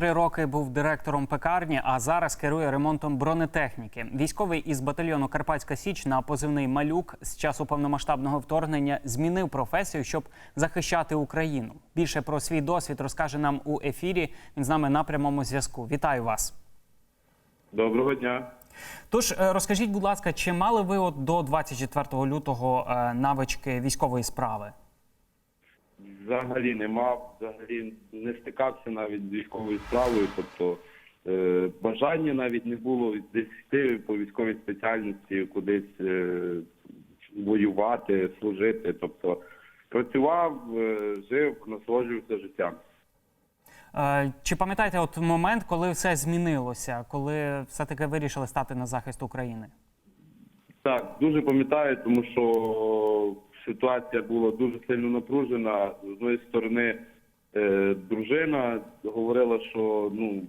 23 роки був директором пекарні, а зараз керує ремонтом бронетехніки. Військовий із батальйону Карпатська Січ на позивний малюк з часу повномасштабного вторгнення змінив професію, щоб захищати Україну. Більше про свій досвід розкаже нам у ефірі. Він з нами на прямому зв'язку. Вітаю вас. Доброго дня. Тож е, розкажіть, будь ласка, чи мали ви от до 24 лютого е, навички військової справи? Взагалі не мав, взагалі не стикався навіть з військовою справою. Тобто е, бажання навіть не було десь йти по військовій спеціальності, кудись е, воювати, служити. Тобто працював, е, жив, насолоджувався життям. Чи пам'ятаєте от момент, коли все змінилося, коли все-таки вирішили стати на захист України? Так, дуже пам'ятаю, тому що ситуація була дуже сильно напружена. З одної сторони, е, дружина говорила, що ну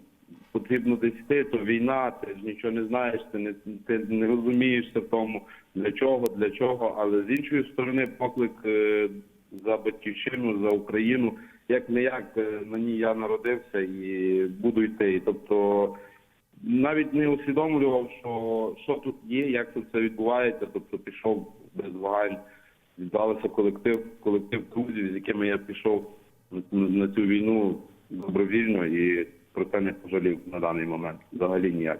потрібно десь йти, то війна, ти ж нічого не знаєш, ти не ти не розумієшся в тому, для чого, для чого. Але з іншої сторони, поклик е, за батьківщину, за Україну, як не як на ній я народився і буду йти. Тобто навіть не усвідомлював, що, що тут є, як тут це відбувається. Тобто пішов без вагань, віддалося колектив, колектив друзів, з якими я пішов на, цю війну добровільно і про це не пожалів на даний момент. Взагалі ніяк.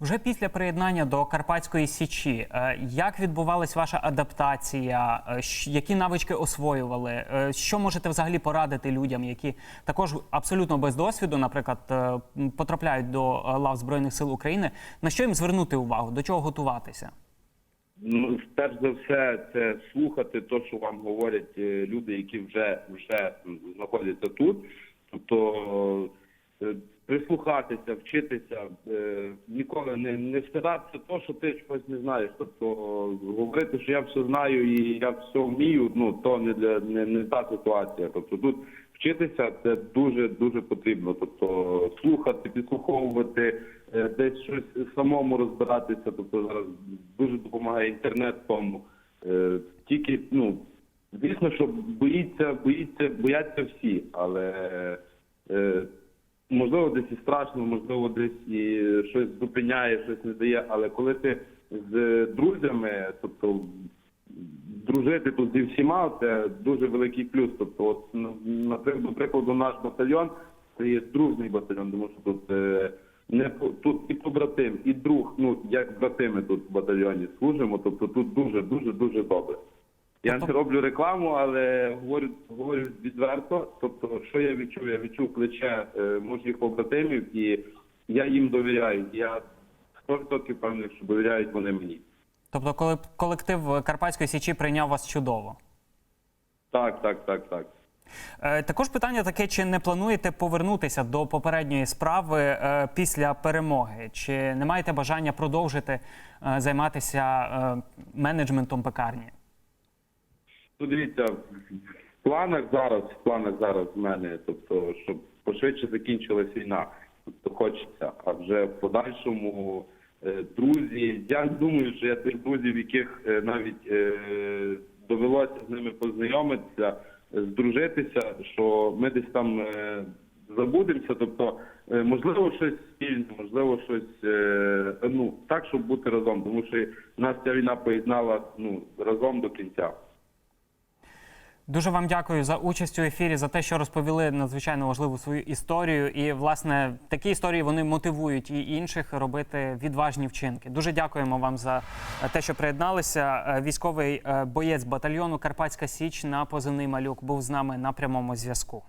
Вже після приєднання до Карпатської січі, е, як відбувалась ваша адаптація? Е, Які навички освоювали? Е, Що можете взагалі порадити людям, які також абсолютно без досвіду, наприклад, потрапляють до лав Збройних сил України? На що їм звернути увагу? До чого готуватися? Ну, перш за все, це слухати те, що вам говорять е, люди, які вже вже знаходяться тут. Тобто е, прислухатися, вчитися, е, ніколи не, не встидатися то, що ти щось не знаєш. Тобто говорити, що я все знаю і я все вмію, ну то не для не, не та ситуація. Тобто тут вчитися це дуже дуже потрібно. Тобто слухати, підслуховувати, е, десь щось самому розбиратися. Тобто зараз дуже допомагає інтернет тому. Е, Тільки ну звісно, що боїться, боїться, бояться всі, але е, можливо десь і страшно, можливо, десь і щось зупиняє, щось не дає. Але коли ти з друзями, тобто дружити тут зі всіма, це дуже великий плюс. Тобто, от, на- прикладу, наш батальйон це є дружний батальйон, тому що тут е, не тут і побратим, і друг, ну як братими тут в батальйоні служимо. Тобто тут дуже, дуже, дуже добре. Я Тобто- не роблю рекламу, але говорю, говорю відверто. Тобто, що я відчув? Я відчув плече е, моїх побратимів, і я їм довіряю. Я 100% впевнений, що довіряють вони мені. Тобто, коли колектив Карпатської січі прийняв вас чудово. Так, так, так, так. Е, Також питання таке: чи не плануєте повернутися до попередньої справи е, після перемоги? Чи не маєте бажання продовжити е, займатися менеджментом пекарні? Ну, дивіться, в планах зараз, в планах зараз в мене, тобто, щоб пошвидше закінчилась війна. Тобто хочеться. А вже в подальшому друзі, я думаю, що я тих друзів, яких е, навіть е, довелося з ними познайомитися, е, здружитися, що ми десь там е, забудемося. Тобто, е, можливо, щось спільне, можливо, щось е, ну так, щоб бути разом, тому що нас ця війна поєднала ну разом до кінця. Дуже вам дякую за участь у ефірі, за те, що розповіли надзвичайно важливу свою історію. І, власне, такі історії вони мотивують і інших робити відважні вчинки. Дуже дякуємо вам за е, те, що приєдналися. Е, Військовий е, боєць батальйону Карпатська Січ на позивний малюк був з нами на прямому зв'язку.